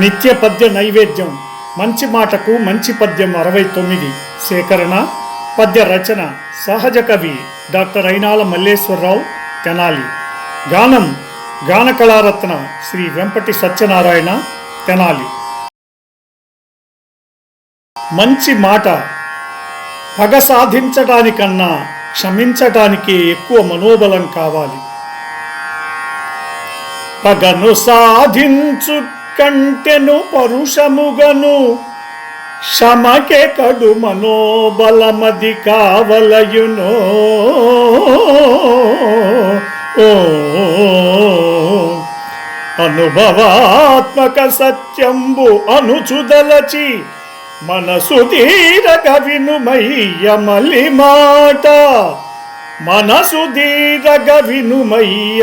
నిత్య పద్య నైవేద్యం. మంచి మాటకు మంచి పద్యం అరవై తొమ్మిది. సేకరణ పద్య రచన సహజ కవి డాక్టర్ అయినాల మల్లేశ్వరరావు తెనాలి. గానం గాన కళారత్న శ్రీ వెంపటి సత్యనారాయణ తెనాలి. మంచి మాట పగ సాధించటానికన్నా క్షమించటానికే ఎక్కువ మనోబలం కావాలి. పగను సాధించు కంటెను పరుషముగను శమకే కడు మనోబలమది కావలయునో. అనుభవాత్మక సత్యంబు అనుచుదలచి మనసు దీరగ వినుమయ్య మాట మనసు దీరగ వినుమయ్య